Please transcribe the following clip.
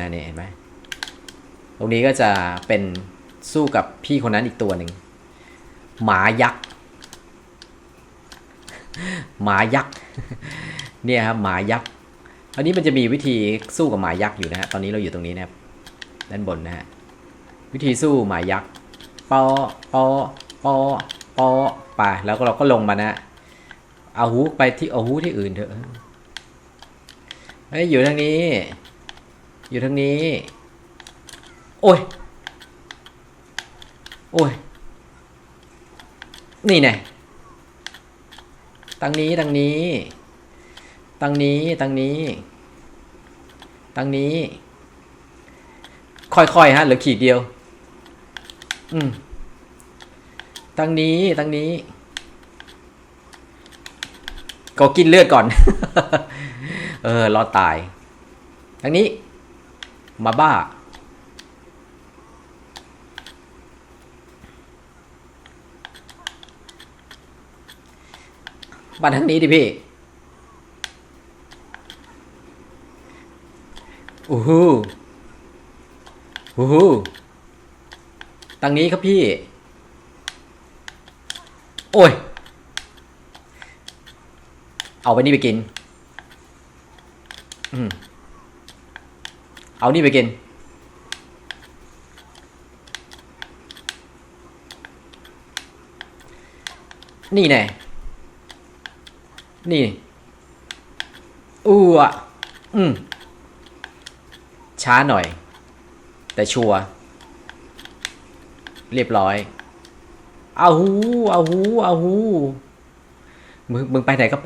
นะเนี่ยเห็นไหมตรงนี้ก็จะเป็นสู้กับพี่คนนั้นอีกตัวหนึ่งหมายักษ์หมายักษ์เนี่ยครับหมายักษ์อันนี้มันจะมีวิธีสู้กับหมายักษ์อยู่นะฮะตอนนี้เราอยู่ตรงนี้นะครับด้านบนนะฮะวิธีสู้หมายักษ์ปอปอปอปอไปแล้วก็เราก็ลงมานะฮะเอาหูไปที่เอาหูที่อื่นเถอะเฮ้ยอยู่ทางนี้ อยู่ทางนี้ โอ้ย โอ้ย นี่ไงตังนี้ตังนี้ ตังนี้ตังนี้ ตังนี้ ค่อยๆฮะเหลือขีดเดียว อืม ตังนี้ตังนี้ก็กินเลือดก่อน เออ รอดตายทางนี้ มาบ้ามาทางนี้ดิพี่อู้หูอู้หูทางนี้ครับพี่ โอ้ย เอาไปนี่ไปกิน อืม เอานี่ไปกิน นี่แน่ นี่ อู้อะ อืม ช้าหน่อย แต่ชัวร์เรียบร้อย เอาหู เอาหู เอาหู มึง มึงไปไหนก็ไป